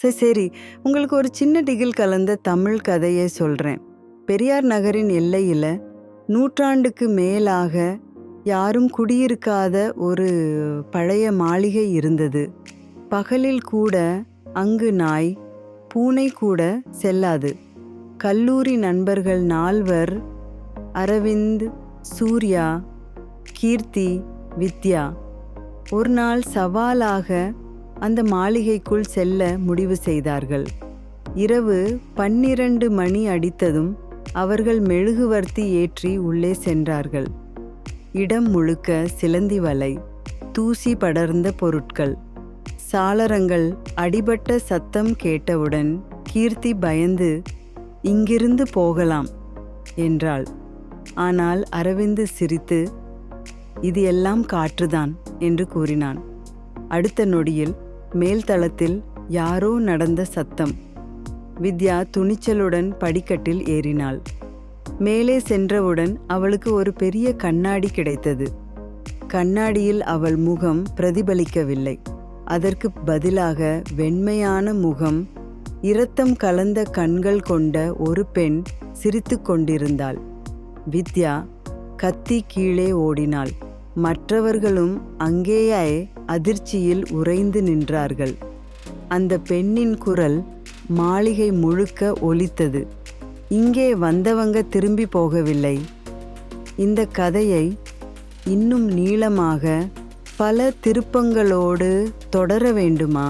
சரி சரி. உங்களுக்கு ஒரு சின்ன டிகில் கலந்த தமிழ் கதையை சொல்கிறேன் பெரியார் நகரின் எல்லையில் நூற்றாண்டுக்கு மேலாக யாரும் குடியிருக்காத ஒரு பழைய மாளிகை இருந்தது. பகலில் கூட அங்கு நாய் பூனை கூட செல்லாது. கல்லூரி நண்பர்கள் நால்வர் அரவிந்த் சூர்யா கீர்த்தி வித்யா. ஒரு நாள் சவாலாக அந்த மாளிகைக்குள் செல்ல முடிவு செய்தார்கள். இரவு பன்னிரண்டு மணி அடித்ததும் அவர்கள் மெழுகுவர்த்தி ஏற்றி உள்ளே சென்றார்கள். இடம் முழுக்க சிலந்தி வலை தூசி படர்ந்த பொருட்கள் சாளரங்கள் அடிபட்ட சத்தம் கேட்டவுடன் கீர்த்தி பயந்து இங்கிருந்து போகலாம் என்றாள். ஆனால் அரவிந்து சிரித்து இது எல்லாம் காற்றுதான் என்று கூறினான். அடுத்த நொடியில் மேல்தளத்தில் யாரோ நடந்த சத்தம். வித்யா துணிச்சலுடன் படிக்கட்டில் ஏறினாள். மேலே சென்றவுடன் அவளுக்கு ஒரு பெரிய கண்ணாடி கிடைத்தது. கண்ணாடியில் அவள் முகம் பிரதிபலிக்கவில்லை. அதற்கு பதிலாக வெண்மையான முகம் இரத்தம் கலந்த கண்கள் கொண்ட ஒரு பெண் சிரித்து கொண்டிருந்தாள். வித்யா கத்தி கீழே ஓடினாள். மற்றவர்களும் அங்கேயே அதிர்ச்சியில் உறைந்து நின்றார்கள். அந்த பெண்ணின் குரல் மாளிகை முழுக்க ஒலித்தது. இங்கே வந்தவங்க திரும்பி போகவில்லை. இந்த கதையை இன்னும் நீளமாக பல திருப்பங்களோடு தொடர வேண்டுமா?